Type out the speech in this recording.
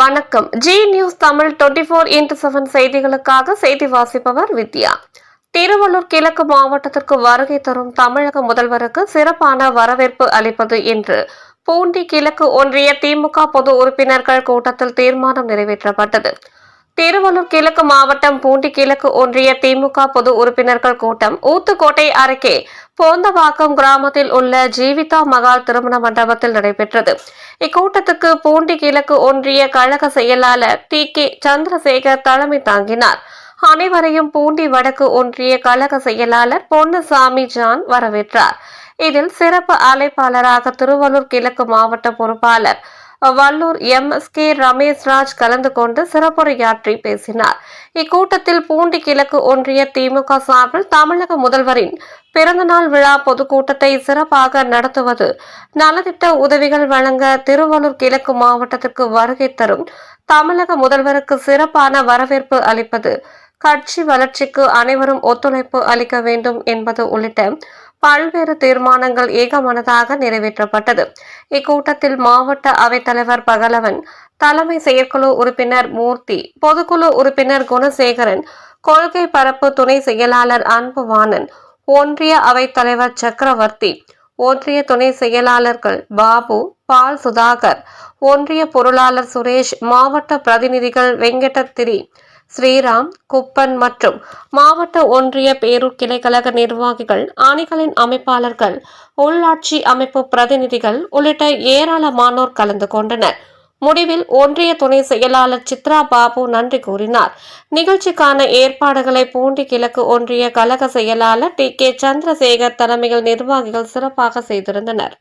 வணக்கம். Zee news Tamil twenty four into seven செய்திகளுக்காக செய்தி வாசிப்பவர் வித்யா. திருவள்ளூர் கிழக்கு மாவட்டத்திற்கு வருகை தரும் தமிழக முதல்வருக்கு சிறப்பான வரவேற்பு அளிப்பது என்று பூண்டி கிழக்கு ஒன்றிய திமுக பொது உறுப்பினர்கள் கூட்டத்தில் தீர்மானம் நிறைவேற்றப்பட்டது. திருவள்ளூர் கிழக்கு மாவட்டம் பூண்டி கிழக்கு ஒன்றிய திமுக பொது உறுப்பினர்கள் கூட்டம். ஊத்துக்கோட்டை அருகே போந்தவாக்கம் கிராமத்தில் உள்ள ஜீவிதா மகால் திருமண மண்டபத்தில் நடைபெற்றது. இக்கூட்டத்துக்கு பூண்டி கிழக்கு ஒன்றிய கழக செயலாளர் டி கே சந்திரசேகர் தலைமை தாங்கினார். அனைவரையும் பூண்டி வடக்கு ஒன்றிய கழக செயலாளர் பொன்னுசாமி ஜான் வரவேற்றார். இதில் சிறப்பு அழைப்பாளராக திருவள்ளூர் கிழக்கு மாவட்ட பொறுப்பாளர் Vallur M. S K Rameshraj கலந்து கொண்டு சிறப்புரையாற்றி பேசினார். இக்கூட்டத்தில் பூண்டி கிழக்கு ஒன்றிய திமுக சார்பில் தமிழக முதல்வரின் பிறந்தநாள் விழா பொதுக்கூட்டத்தை சிறப்பாக நடத்துவது நலத்திட்ட உதவிகள் வழங்க திருவள்ளூர் கிழக்கு மாவட்டத்திற்கு வருகை தரும் தமிழக முதல்வருக்கு சிறப்பான வரவேற்பு அளிப்பது கட்சி வளர்ச்சிக்கு அனைவரும் ஒத்துழைப்பு அளிக்க வேண்டும் என்பது உள்ளிட்ட பல்வேறு தீர்மானங்கள் ஏகமனதாக நிறைவேற்றப்பட்டது. இக்கூட்டத்தில் மாவட்ட அவைத்தலைவர் பகலவன் தலைமை செயற்குழு உறுப்பினர் மூர்த்தி பொதுக்குழு உறுப்பினர் குணசேகரன் கொள்கை பரப்பு துணை செயலாளர் அன்புவானன் ஒன்றிய அவைத்தலைவர் சக்கரவர்த்தி ஒன்றிய துணை செயலாளர்கள் பாபு பால் சுதாகர் ஒன்றிய பொருளாளர் சுரேஷ் மாவட்ட பிரதிநிதிகள் வெங்கடத்திரி ஸ்ரீராம் குப்பன் மற்றும் மாவட்ட ஒன்றிய பேரூர் கிளைக்கழக நிர்வாகிகள் அணிகளின் அமைப்பாளர்கள் உள்ளாட்சி அமைப்பு பிரதிநிதிகள் உள்ளிட்ட ஏராளமானோர் கலந்து கொண்டனர். முடிவில் ஒன்றிய துணை செயலாளர் சித்ரா பாபு நன்றி கூறினார். நிகழ்ச்சிக்கான ஏற்பாடுகளை பூண்டி கிழக்கு ஒன்றிய கழக செயலாளர் டி. கே. சந்திரசேகர் தலைமையில் நிர்வாகிகள் சிறப்பாக செய்திருந்தனர்.